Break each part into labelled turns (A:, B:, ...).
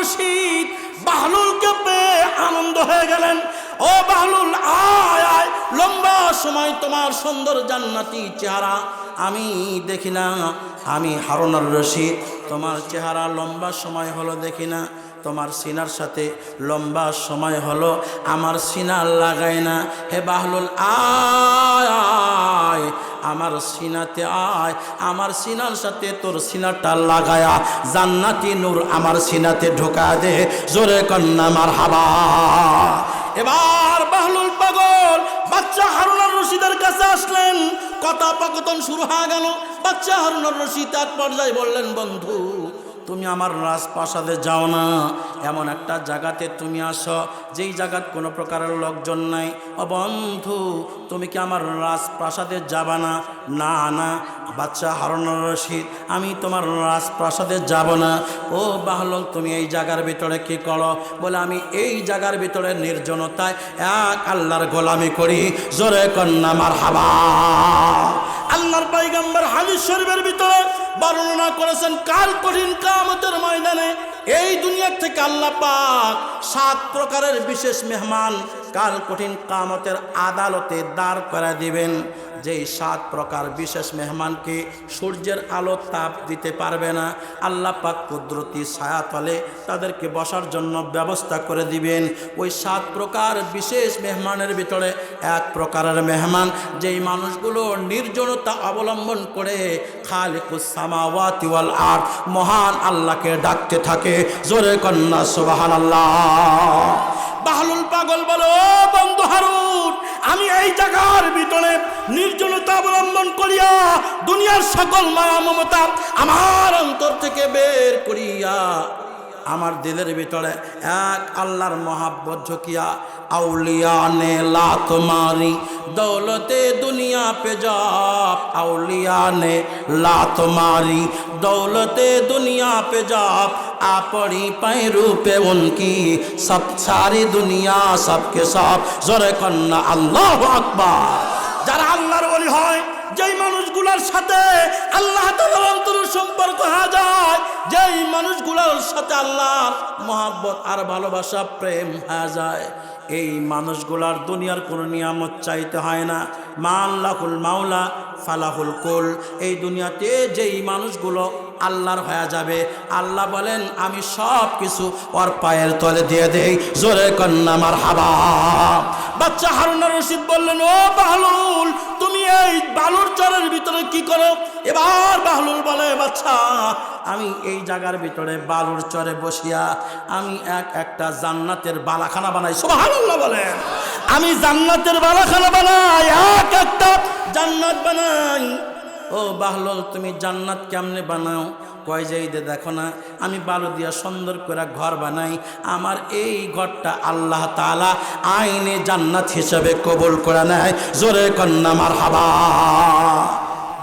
A: রশিদ বাহলুলকে পেয়ে আনন্দ হয়ে গেলেন। ও বাহলুল, আয় আয়, লম্বা সময় তোমার সুন্দর জান্নাতি চেহারা। আমি দেখি না, আমি হারুনার রশিদ। তোমার চেহারা লম্বা সময় হলো দেখি না, তোমার সিনার সাথে লম্বা সময় হলো। আমার সিনার লাগায় না। হে বাহলুল, আয় আয় আমার সিনাতে আয়, আমার সিনার সাথে তোর সিনাটা লাগায়া। জান্নাতি নূর আমার সিনাতে ঢোকা দে, জোরে কন্যা মার হাবা এবার বাহলুল পাগল, বাচ্চা হারুনার রশিদের কাছে আসলেন। কথা কথোপকথন শুরু হয়ে গেল, বাচ্চা হারুনার রশিদ এক পর্যায়ে বললেন, বন্ধু তুমি আমার রাজপ্রাসাদে যাও না। এমন একটা জায়গাতে তুমি আসো, যেই জায়গাত কোনো প্রকারের লোকজন নাই। ও বন্ধু, তুমি কি আমার রাজপ্রাসাদে যাবা না? না না। বাচ্চা হারুনুর রশিদ, আমি তোমার রাজপ্রাসাদে যাব না। ও বাহলক তুমি এই জায়গার ভিতরে কি করো? বলে, আমি এই জায়গার ভিতরে নির্জনতায় এক আল্লাহর গোলামি করি। জোরে কন্যা মার হাবা পাইগাম্বার হাদিস শরীফের ভিতরে বর্ণনা করেছেন, কার কঠিন কামতের ময়দানে এই দুনিয়ার থেকে আল্লাহ পাক সাত প্রকারের বিশেষ মেহমান কাল কঠিন কামতের আদালতে দাঁড় করা দিবেন। যেই সাত প্রকার বিশেষ মেহমানকে সূর্যের আলো তাপ দিতে পারবে না, আল্লাহ পাক কুদরতি ছায়াতলে তাদেরকে বসার জন্য ব্যবস্থা করে দিবেন। ওই সাত প্রকার বিশেষ মেহমানের ভিতরে এক প্রকারের মেহমান যেই মানুষগুলো নির্জনতা অবলম্বন করে খালিকুসামাওয়াতি ওয়াল আর্থ মহান আল্লাহকে ডাকতে থাকে। জোরে কন্যা সুবাহান আল্লাহ বাহলুল পাগল বলো বন্ধু হারুন আমি এই জায়গার ভিতরে নির্জনতা অবলম্বন করিয়া দুনিয়ার সকল মায়া মমতা আমার অন্তর থেকে বের করিয়া আমার দিলের ভিতরে এক আল্লাহর মহাব্বত ঝুঁকিয়া, আউলিয়া নে লাত মারি, দৌলতে দুনিয়া পে যাব আউলিয়া নে লাত মারি, দৌলতে দুনিয়া পে যাব আপনি পাই রূপে উনকি, সব সারি দুনিয়া সবকে সব, জোরে কন্যা আল্লাহ আকবার। যারা আল্লাহর বলি হয় যেই মানুষগুলোর সাথে আল্লাহ সম্পর্ক যায় যেই মানুষগুলোর সাথে আল্লাহর মহাব্বত আর ভালোবাসা প্রেম হয়ে যায় এই মানুষগুলার দুনিয়ার কোনো নিয়ামত চাইতে হয় না। মা আল্লাহুল মাওলা, ফালাহুল কুল। এই দুনিয়াতে যেই মানুষগুলো আল্লাহর হয়ে যাবে, আল্লাহ বলেন, আমি সব কিছু ওর পায়ের তলে দিয়ে দেই। জোরে কন্যা আমার হাবা বাচ্চা হারুনা রশিদ বললেন, ও বাহলুল এই বালুর চরের ভিতরে কি করো? এবার বাহলুল বলে, বাচ্চা, আমি এই জায়গার ভিতরে বালুর চরে বসিয়া আমি এক একটা জান্নাতের বালাখানা বানাই। সুবহানাল্লাহ বলেন। আমি জান্নাতের বালাখানা বানাই, এক একটা জান্নাত বানাই। ও বাহলুল, তুমি জান্নাত কেমনে বানাও? কয় যাই দে দেখো না, আমি বালু দিয়া সুন্দর করে ঘর বানাই। আমার এই ঘরটা আল্লাহ তাআলা আইনে জান্নাত হিসাবে কবুল করে নেয়। জোরে কন্যা মার হাবা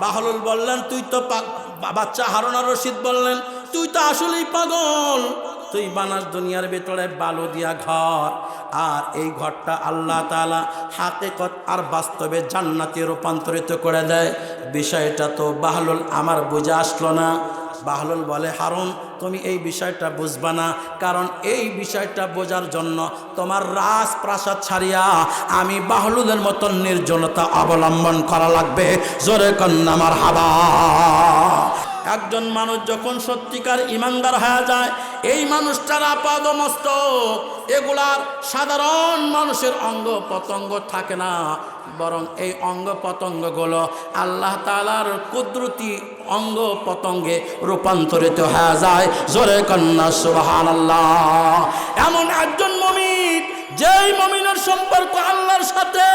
A: বাহলুল বললেন, তুই তো বাচ্চা হারুনা রশিদ বললেন, তুই তো আসলেই পাগল। তুই বানাস দুনিয়ার ভেতরে বালু দিয়া ঘর। আর এই ঘরটা আল্লাহ তালা হাতেকত আর বাস্তবে জান্নাতে রূপান্তরিত করে দেয়। বিষয়টা তো বাহলুল আমার বুঝে আসলো না। বাহলুল বলে, হারুন, তুমি এই বিষয়টা বুঝবা না। কারণ এই বিষয়টা বোঝার জন্য তোমার রাজ প্রাসাদ ছাড়িয়া আমি বাহলুলের মতন নির্জনতা অবলম্বন করা লাগবে। জোরে কন্যা আমার হাবা একজন মানুষ যখন সত্যিকার ইমানদার হয়ে যায়, এই মানুষটার আপাদমস্ত এগুলার সাধারণ মানুষের অঙ্গ পতঙ্গ থাকে না। বরং এই অঙ্গ পতঙ্গগুলো আল্লাহ তালার কুদরতি অঙ্গ পতঙ্গে রূপান্তরিত হয়ে যায়। জোরে কন্যা সুবাহান আল্লাহ এমন একজন মমিন, যেই মমিনের সম্পর্ক আল্লাহর সাথে,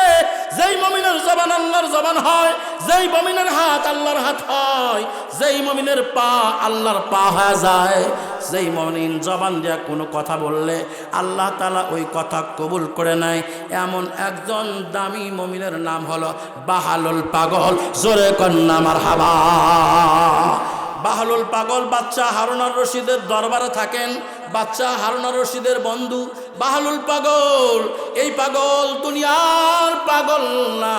A: যেই মমিনের জবান আল্লাহর জবান হয়, যেই মমিনের হাত আল্লাহর হাত হয়, যেই মমিনের পা আল্লাহর পা হয়ে যায়। যেই মমিন জবান দিয়া কোনো কথা বললে, আল্লাহ তালা ওই কথা কবুল করে নেয়। এমন একজন দামি মমিনের নাম হলো বাহালুল পাগল। জোরে কন্যা আমার হাবা বাহালুল পাগল বাচ্চা হারুনার রশিদের দরবারে থাকেন। বাচ্চা হারুনার রশিদের বন্ধু বাহালুল পাগল। এই পাগল দুনিয়ার পাগল না।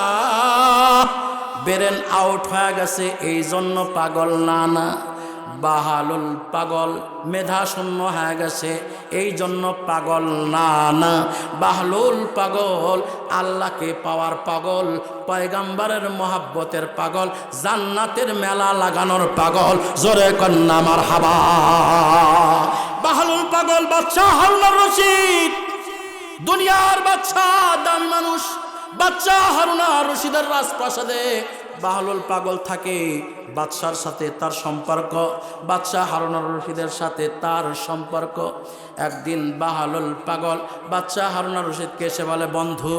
A: বেরেন আউট হয়ে গেছে এই জন্য পাগল না না। বাহালুল পাগল মেধা শূন্য হয়ে গেছে। এই জন্য পাগল না না। বাহলুল পাগল, আল্লাহকে পাওয়ার পাগল, পয়গাম্বারের মহাব্বতের পাগল, জান্নাতের মেলা লাগানোর পাগল। জোরে কন্যা আমার হাবা বাহলুল পাগল বাচ্চা হারুনার রশিদ। দুনিয়ার বাচ্চা দামি মানুষ। বাচ্চা হারুনা রশিদের রাজপ্রাসাদে বাহলুল পাগল থাকে বাদশার সাথে তার সম্পর্ক বাদশা হারুনা রশিদের সাথে তার সম্পর্ক। একদিন বাহালুল পাগল বাচ্চা হারুনা রশিদকে এসে বলে, বন্ধু,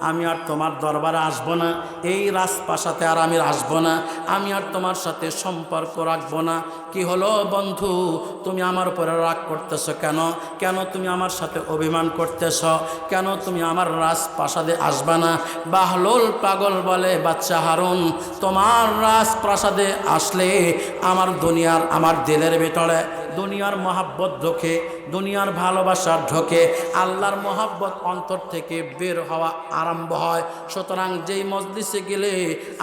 A: আমি আর তোমার দরবারে আসব না, এই রাজপ্রাসাতে আর আমি আসব না, আমি আর তোমার সাথে সম্পর্ক রাখব না। কি হলো, বন্ধু? তুমি আমার উপরে রাগ করতেছো কেন? কেন তুমি আমার সাথে অভিমান করতেছ? কেন তুমি আমার রাজপ্রাসাদে আসবে না? বাহলুল পাগল বলে বাচ্চা হারুন তোমার রাজপ্রাসাদে আসলে আমার দুনিয়ার, আমার দিলের ভিতরে, দুনিয়ার মহাব্বত ঢোকে, দুনিয়ার ভালোবাসার ঢোকে, আল্লাহর মহাব্বত অন্তর থেকে বের হওয়া আরম্ভ হয়। সুতরাং যেই মজলিসে গেলে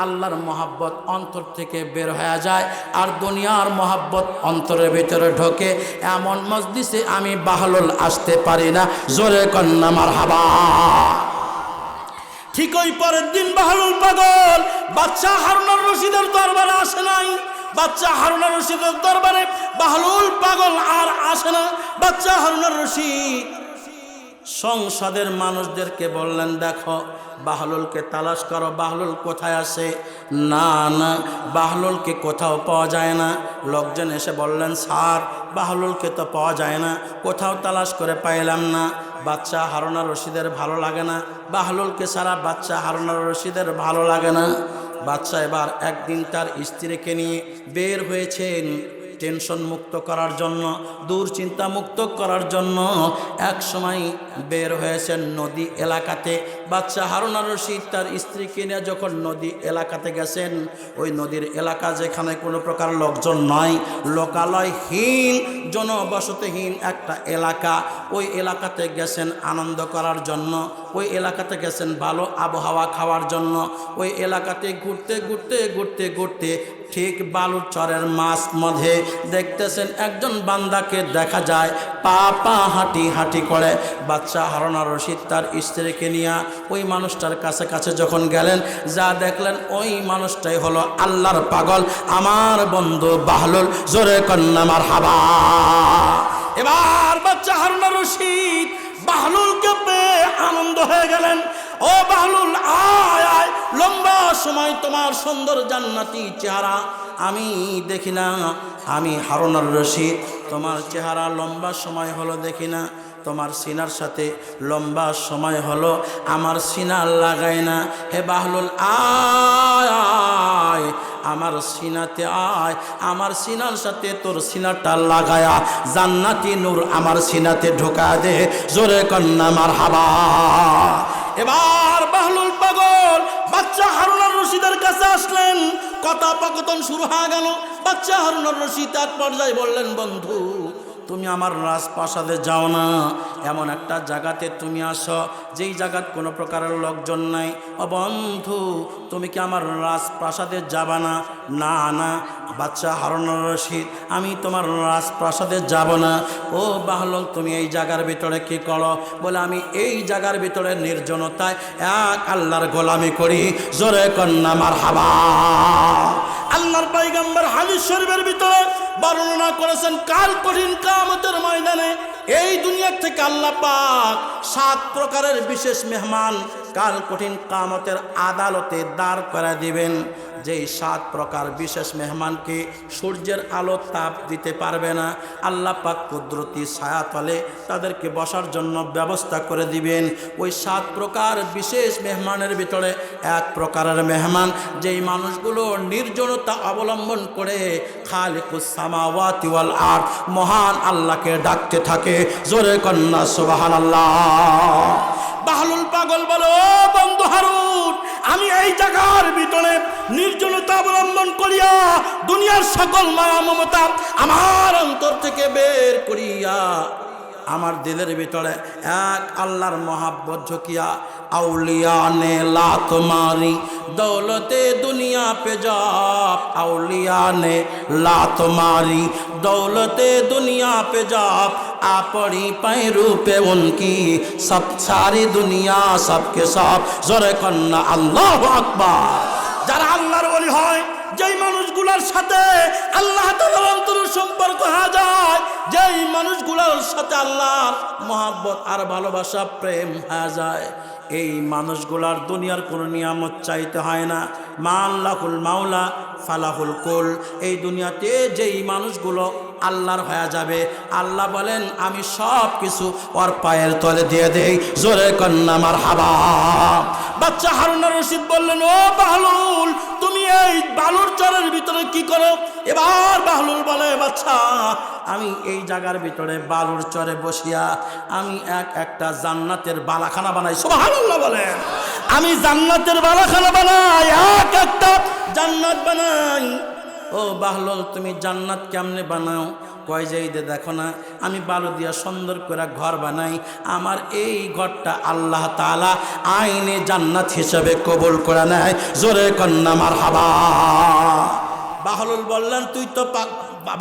A: আল্লাহর মহাব্বত অন্তর থেকে বের হয়ে যায় আর দুনিয়ার মহাব্বত অন্তরের ভিতরে ঢোকে, এমন মজলিসে আমি বাহলুল আসতে পারি না। জোরে কন্যা মার হাবা ঠিক ওই পরের দিন বাহারুল পাগল। বাচ্চা হারুনার রশিদের দরবারে আসে নাই। বাচ্চা হারুনার রশিদের দরবারে বাহলুল পাগল আর আসে না। বাচ্চা হারুনার রশিদ সংসদের মানুষদেরকে বললেন, দেখো, বাহলুলকে তালাশ করো। বাহলুল কোথায় আছে? না না, বাহলুলকে কোথাও পাওয়া যায় না। লোকজন এসে বললেন, স্যার, বাহলুলকে তো পাওয়া যায় না। কোথাও তালাশ করে পাইলাম না। বাচ্চা হারুনা রশিদের ভালো লাগে না। বাহলুলকে সারা বাচ্চা হারুনা রশিদের ভালো লাগে না। বাচ্চা এবার একদিন তার স্ত্রীকে নিয়ে বের হয়েছেন। টেনশন মুক্ত করার জন্য দুশ্চিন্তা মুক্ত করার জন্য এক সময় বের হয়েছেন নদী এলাকাতে। বাচ্চা হারুনা রশিদ তার স্ত্রীকে নিয়ে যখন নদী এলাকাতে গেছেন, ওই নদীর এলাকা যেখানে কোনো প্রকার লোকজন নয় লোকালয়হীন, জনবসতিহীন একটা এলাকা। ওই এলাকাতে গেছেন আনন্দ করার জন্য, ওই এলাকাতে গেছেন ভালো আবহাওয়া খাওয়ার জন্য, ওই এলাকাতে ঘুরতে ঘুরতে ঘুরতে ঘুরতে ঠিক বালুর চরের মাছ মধ্যে দেখতেছেন একজন বান্দাকে দেখা যায়, পা পা হাঁটি হাঁটি করে। বাচ্চা হারনা রশিদ তার স্ত্রীকে নিয়ে ওই মানুষটার কাছে কাছে যখন গেলেন, যা দেখলেন ওই মানুষটাই হলো আল্লাহর পাগল, আমার বন্ধু বাহলুল, জোরে কন্যা মার হাবা এবার বাচ্চা হারনা রশিদ বাহলুলকে পেয়ে আনন্দ হয়ে গেলেন। ও বাহলুল, আয় আয়। লম্বা সময় তোমার সুন্দর জান্নাতি চেহারা আমি দেখি না। আমি হারুনার রশিদ। তোমার চেহারা লম্বা সময় হলো দেখি না। তোমার সিনার সাথে লম্বা সময় হলো। আমার সিনার লাগায় না। হে বাহলুল, আয় আয়। আমার সিনাতে আয়, আমার সিনার সাথে তোর সিনাটা লাগায়া। জান্নাতি নূর আমার সিনাতে ঢোকা দে, জোরে কন্যা আমার হাবা এবার বাহলুল পাগল, বাচ্চা হারুনার রশিদের কাছে আসলেন। কথা পকতন শুরু হয়ে গেল। বাচ্চা হারুনার রশিদ এক পর্যায়ে বললেন, বন্ধু, তুমি আমার রাজপ্রাসাদে যাও না। এমন একটা জায়গাতে তুমি আসো যেই জায়গার কোনো প্রকারের লোকজন নাই। ও বন্ধু, তুমি কি আমার রাজপ্রাসাদে যাবা না? না না। বাচ্চা হারুনুর রশিদ, আমি তোমার রাজপ্রাসাদে যাব না। ও বাহলল, তুমি এই জায়গার ভিতরে কি করো? বলে, আমি এই জায়গার ভিতরে নির্জনতায় এক আল্লাহর গোলামি করি। জোরে কন্যা মার হাবা আল্লাহর পাইগাম্বার হাদিস শরীফের ভিতরে বর্ণনা করেছেন কাল কঠিন কামতের ময়দানে এই দুনিয়ার থেকে আল্লাহ পাক সাত প্রকারের বিশেষ মেহমান কাল কঠিন কামতের আদালতে দাঁড় করে দিবেন। যেই সাত প্রকার বিশেষ মেহমানকে সূর্যের আলো তাপ দিতে পারবে না, আল্লাহ পাক কুদরতি ছায়াতলে তাদেরকে বসার জন্য ব্যবস্থা করে দিবেন। ওই সাত প্রকার বিশেষ মেহমানের ভিতরে এক প্রকারের মেহমান, যেই মানুষগুলো নির্জনতা অবলম্বন করে খালিকুসামাওয়াতি ওয়াল আর্থ মহান আল্লাহকে ডাকতে থাকে। জোরে কন্যা সুবাহান আল্লাহ বাহলুল পাগল বলো বন্ধু হারুন, আমি এই জায়গার ভিতরে নির্জনতা অবলম্বন করিয়া দুনিয়ার সকল মায়া মমতা আমার অন্তর থেকে বের করিয়া, আমার দিলের ভিতরে এক আল্লাহর মহাব্বত ঝুঁকিয়া আউলিয়া নে লাত মারি, দৌলতে দুনিয়া পে যাব আউলিয়া নে লাত মারি, দৌলতে দুনিয়া পে आपड़ी पैरू पे उनकी सब सारी दुनिया सबके सब जोरे कन्ना আল্লাহ আকবার যারা আল্লাহর ওলি হয় যেই মানুষগুলোর সাথে আল্লাহ তাআলার অন্তর সম্পর্ক হয়ে যায় যেই মানুষগুলোর সাথে আল্লাহর মহাব্বত আর ভালোবাসা প্রেম হয়ে যায় এই মানুষগুলার দুনিয়ার কোনো নিয়ামত চাইতে হয় না মা আল্লাহুল মাওলা ফালাহুল কুল এই দুনিয়াতে যেই মানুষগুলো আল্লাহর হয়ে যাবে। আল্লাহ বলেন, আমি সব কিছু ওর পায়ের তলে দিয়ে দেই। জোরে কন্যা আমার হাবা বাচ্চা হারুনা রশিদ বললেন, ও বাহলুল, তুমি এই বালুর চরের ভিতরে কি করো? এবার বাহলুল বলে, বাচ্চা, আমি এই জায়গার ভিতরে বালুর চরে বসিয়া আমি এক একটা জান্নাতের বালাখানা বানাই। সুবহানাল্লাহ বলেন। আমি জান্নাতের বালাখানা বানাই, এক একটা জান্নাত বানাই। ও বাহলুল, তুমি জান্নাত কেমনে বানাও? কয় যে, এই যে দেখো না, আমি বালু দিয়া সুন্দর করে ঘর বানাই, আমার এই ঘরটা আল্লাহ তাআলা আইনে জান্নাত হিসেবে কবুল করে নেয়। জোরে কন্যা মার হাবা বাহলুল বললেন, তুই তো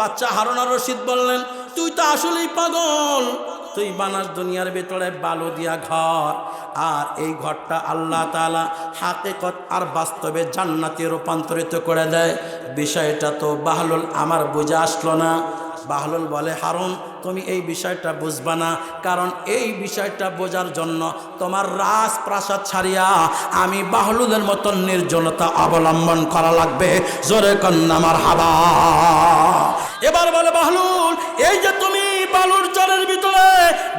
A: বাচ্চা হারুনা রশিদ বললেন, তুই তো আসলেই পাগল। তুই বানাস দুনিয়ার ভেতরে বালু দিয়া ঘর। আর এই ঘরটা আল্লাহ তাআলা হাতেকত আর বাস্তবে জান্নাতে রূপান্তরিত করে দেয়। বিষয়টা তো বাহলুল আমার বুঝে আসলো না। বাহলুল বলে, হারুন, তুমি এই বিষয়টা বুঝবা না। কারণ এই বিষয়টা বোঝার জন্য তোমার রাজপ্রাসাদ ছাড়িয়া আমি বাহলুলের মতন নির্জনতা অবলম্বন করা লাগবে। জোরে কন্যা আমার হাবা এবার বলে, বাহলুল এই যে তুমি বালুর চরের ভিতরে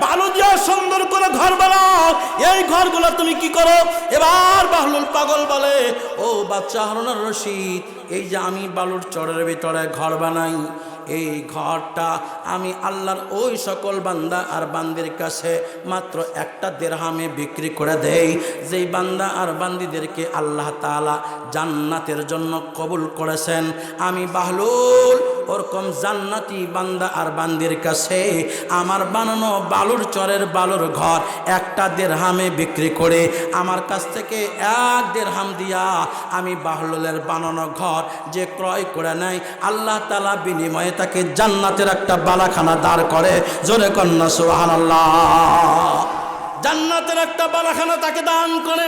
A: বালু দিয়া সুন্দর করে ঘর বানাও, এই ঘরগুলো তুমি কি করো? এবার বাহলুল পাগল বলে, ও বাচ্চা হারুনার রশিদ, এই যে আমি বালুর চরের ভিতরে ঘর বানাই, এই ঘরটা আমি আল্লাহর ওই সকল বান্দা আর বান্দির কাছে মাত্র একটা দেড়হামে বিক্রি করে দেই। যেই বান্দা আর বান্দিদেরকে আল্লাহ তাআলা জান্নাতের জন্য কবুল করেছেন, আমি বাহলুল ওরকম জান্নাতি বান্দা আর বান্দির কাছে আমার বানানো বালুর চরের বালুর ঘর একটা দেড়হামে বিক্রি করে আমার কাছ থেকে এক দেড়হাম দিয়া আমি বাহলুলের বানানো ঘর যে ক্রয় করে নেয়, আল্লাহ তালা বিনিময়ে তাকে জান্নাতের একটা বালাখানা দাঁড় করে। জোরে কন্যা সুবাহান জান্নাতের একটা বালাখানা তাকে দান করে।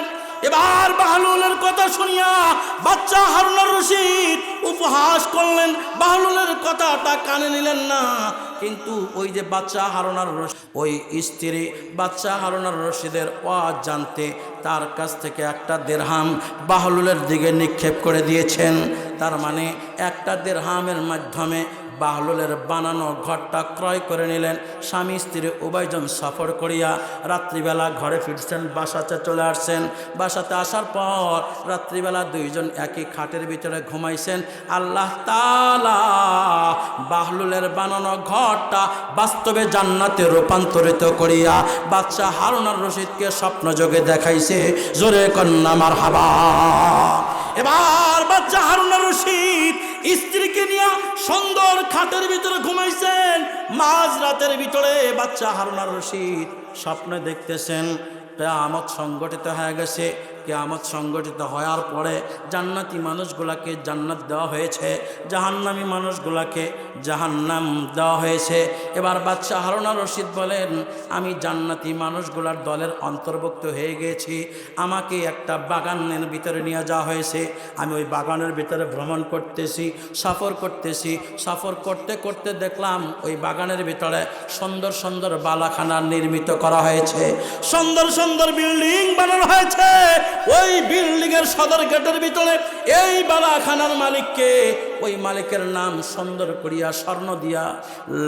A: এবার বাহলুলের কথা শুনিয়া বাচ্চা হারুনার রশিদ উপহাস করলেন। বাহলুলের কথাটা কানে নিলেন না। কিন্তু ওই যে বাচ্চা হারুনার ওই স্ত্রী বাচ্চা হারুনার রশিদের ওয়াজ জানতে তার কাছ থেকে একটা দেড়হাম বাহলুলের দিকে নিক্ষেপ করে দিয়েছেন। তার মানে একটা দেড়হামের মাধ্যমে বাহলুলের বানানো ঘরটা ক্রয় করে নিলেন। স্বামী স্ত্রী উভয়জন সফর করিয়া রাত্রিবেলা ঘরে ফিরছেন, বাসাতে চলে আসছেন। বাসাতে আসার পর রাত্রিবেলা দুইজন একই খাটের ভিতরে ঘুমাইছেন। আল্লাহ তালা বাহলুলের বানানো ঘরটা বাস্তবে জান্নাতে রূপান্তরিত করিয়া বাচ্চা হারুনার রশিদকে স্বপ্ন যোগে দেখাইছে, জোরে কন্যা মার হাবা এবার বাচ্চা হারুনার রশিদ স্ত্রীকে নিয়ে সুন্দর খাটের ভিতরে ঘুমাইছেন। মাঝ রাতের ভিতরে বাচ্চা হারুনার রশিদ স্বপ্নে দেখতেছেন। আমত সংগঠিত হয়ে গেছে। কেয়ামত সংগঠিত হওয়ার পরে জান্নাতি মানুষগুলাকে জান্নাত দেওয়া হয়েছে, জাহান্নামি মানুষগুলাকে জাহান্নাম দেওয়া হয়েছে। এবার বাচ্চা হারুনা রশিদ বলেন, আমি জান্নাতি মানুষগুলার দলের অন্তর্ভুক্ত হয়ে গেছি। আমাকে একটা বাগানের ভিতরে নিয়ে যাওয়া হয়েছে। আমি ওই বাগানের ভিতরে ভ্রমণ করতেছি, সফর করতেছি। সফর করতে করতে দেখলাম ওই বাগানের ভিতরে সুন্দর সুন্দর বালাখানা নির্মিত করা হয়েছে। সুন্দর সুন্দর বিল্ডিং বানানো হয়েছে। ওই বিল্ডিং এর সদর গেটের ভিতরে এই বালাখানার মালিককে, ওই মালিকের নাম সুন্দর করিয়া স্বর্ণ দিয়া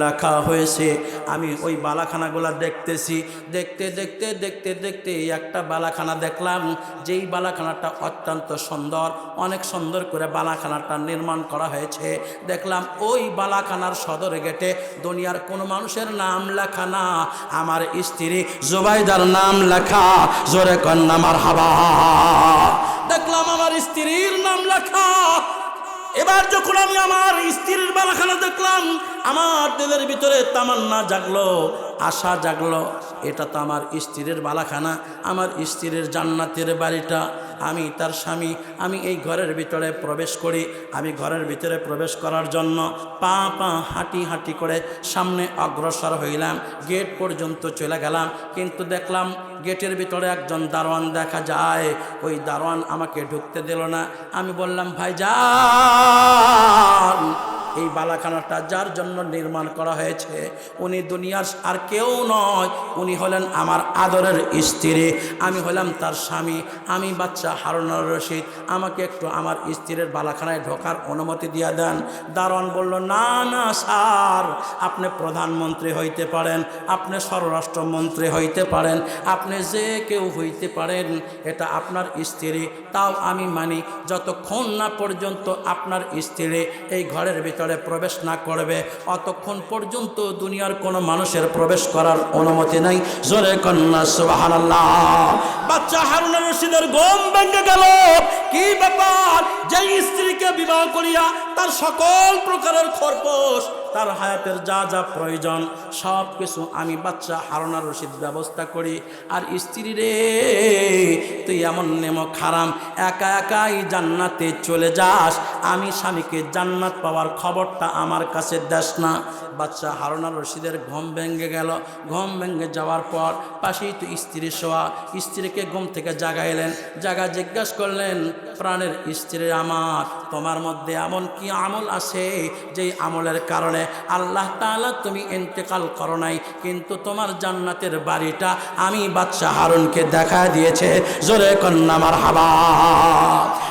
A: লেখা হয়েছে। আমি ওই বালাখানাগুলা দেখতেছি। দেখতে দেখতে দেখতে দেখতে একটা বালাখানা দেখলাম। যেই বালাখানাটা অত্যন্ত সুন্দর, অনেক সুন্দর করে বালাখানাটা নির্মাণ করা হয়েছে। দেখলাম ওই বালাখানার সদর গেটে দুনিয়ার কোনো মানুষের নাম লেখা না। আমার স্ত্রী জুবাইদার নাম লেখা। জোরে কন্যা আমার হাবা দেখলাম আমার স্ত্রীর নাম লেখা। এবার যখন আমি আমার স্ত্রীর বালাখানা দেখলাম, আমার দিলের ভিতরে তামান্না জাগলো, আশা জাগলো। এটা তো আমার স্ত্রীর বালাখানা, আমার স্ত্রীর জান্নাতের বাড়িটা। আমি তার স্বামী, আমি এই ঘরের ভিতরে প্রবেশ করি। আমি ঘরের ভিতরে প্রবেশ করার জন্য পা পা হাঁটি হাঁটি করে সামনে অগ্রসর হইলাম। গেট পর্যন্ত চলে গেলাম, কিন্তু দেখলাম গেটের ভিতরে একজন দারোয়ান দেখা যায়। ওই দারোয়ান আমাকে ঢুকতে দিল না। আমি বললাম ভাই যান এই বালাখানাটা যার জন্য নির্মাণ করা হয়েছে, উনি দুনিয়ার আর কেউ নয়, উনি হলেন আমার আদরের স্ত্রী, আমি হলাম তার স্বামী, আমি বাচ্চা হারুনার রশিদ, আমাকে একটু আমার স্ত্রীর বালাখানায় ঢোকার অনুমতি দিয়ে দেন। দারোয়ান বলল, না না, স্যার, আপনি প্রধানমন্ত্রী হইতে পারেন, আপনি স্বরাষ্ট্রমন্ত্রী হইতে পারেন, আপনি যে কেউ হইতে পারেন, এটা আপনার স্ত্রী, তাও আমি মানি, যতক্ষণ না পর্যন্ত আপনার স্ত্রী এই ঘরের ভিতরে প্রবেশ না করবে, অতক্ষণ পর্যন্ত দুনিয়ার কোনো মানুষের প্রবেশ করার অনুমতি নাই। জোরে কন্যা, সুবহানাল্লাহ। বাচ্চা হারুন রশিদের গম ভেঙে গেল। কি ব্যাপার? যে স্ত্রীকে বিবাহ করিয়া তার সকল প্রকারের খরপোশ তার হায়াতের যা যা প্রয়োজন, সব কিছু আমি বাচ্চা হারুনার রশিদ ব্যবস্থা করি। আর স্ত্রী রে, তুই এমন নেম খারাম একা একাই জান্নাতে চলে যাস। আমি স্বামীকে জান্নাত পাওয়ার খবরটা আমার কাছে দেস না। বাচ্চা হারুনার রশিদের ঘুম ভেঙে গেল। ঘুম ভেঙে যাওয়ার পর পাশেই তো স্ত্রী শোয়া। স্ত্রীকে ঘুম থেকে জাগাইলেন। জাগা জিজ্ঞাসা করলেন, প্রাণের স্ত্রী আমার, তোমার মধ্যে এমন কি আমল আছে যেই আমলের কারণে আল্লাহ তাআলা তুমি ইন্তেকাল করো নাই? কিন্তু তোমার জান্নাতের বাড়িটা আমি বাচ্চা হারুনকে দেখা দিয়েছে। জোরে কন্যা হাবা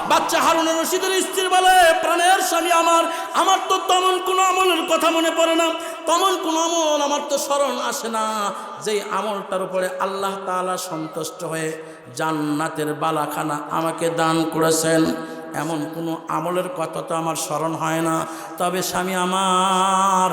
A: বাচ্চা হারুন রশিদের স্ত্রী বলে প্রাণের স্বামী আমার আমার তো তেমন কোনো আমলের কথা মনে পড়ে না, তমন কোনো আমল আমার তো স্মরণ আসে না। যে আমলটার উপরে আল্লাহ তালা সন্তুষ্ট হয়ে জান্নাতের বালাখানা আমাকে দান করেছেন। এমন কোনো আমলের কথা তো আমার স্মরণ হয় না। তবে স্বামী আমার,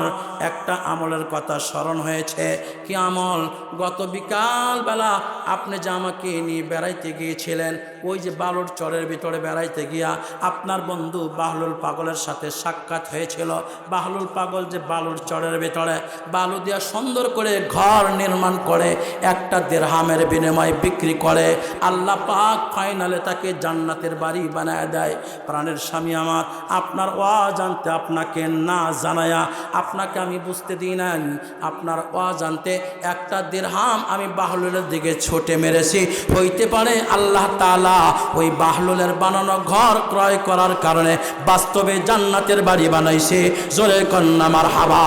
A: একটা আমলের কথা স্মরণ হয়েছে। কি আমল? গত বিকালবেলা আপনি যে আমাকে নিয়ে বেড়াইতে গিয়েছিলেন, ওই যে বালুর চরের ভিতরে বেড়াইতে গিয়া আপনার বন্ধু বাহলুল পাগলের সাথে সাক্ষাৎ হয়েছিল। বাহলুল পাগল যে বালুর চরের ভিতরে, বালু দিয়া সুন্দর করে ঘর নির্মাণ করে, একটা দেড়হামের বিনিময়ে বিক্রি করে। আল্লাহ পাক ফাইনালে তাকে জান্নাতের বাড়ি বানায় দেয়। প্রাণের স্বামী আমার, আপনার ওয়া জানতে আপনাকে না জানায়া আপনাকে আমি বুঝতে দিই নাই। আপনার ওয়া জানতে একটা দেড়হাম আমি বাহলুলের দিকে ছোটে মেরেছি। হইতে পারে আল্লাহ তালা ওই বাহলুলের বানানো ঘর ক্রয় করার কারণে বাস্তবে জান্নাতের বাড়ি বানাইছে। জোরে কন্যা আমার হাবা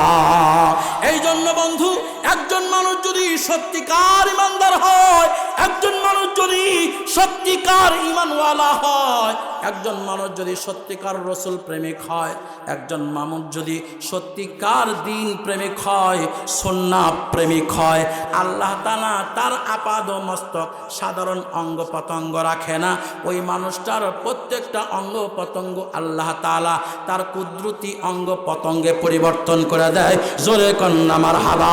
A: এই জন্য বন্ধু, একজন মানুষ যদি সত্যিকার ইমানদার হয়, একজন মানুষ যদি সত্যিকার ইমানওয়ালা হয়, একজন মানুষ যদি সত্যিকার রসুল প্রেমিক হয়, একজন মানুষ যদি সত্যিকার দিন প্রেমিক হয়, সন্না প্রেমিক হয়, আল্লাহ তালা তার আপাদ মস্তক সাধারণ অঙ্গ প্রত্যঙ্গ রাখে না। ওই মানুষটার প্রত্যেকটা অঙ্গ প্রত্যঙ্গ আল্লাহ তালা তার কুদরতি অঙ্গ প্রত্যঙ্গে পরিবর্তন করে দেয়। জোরে কন্যা আমার হাবা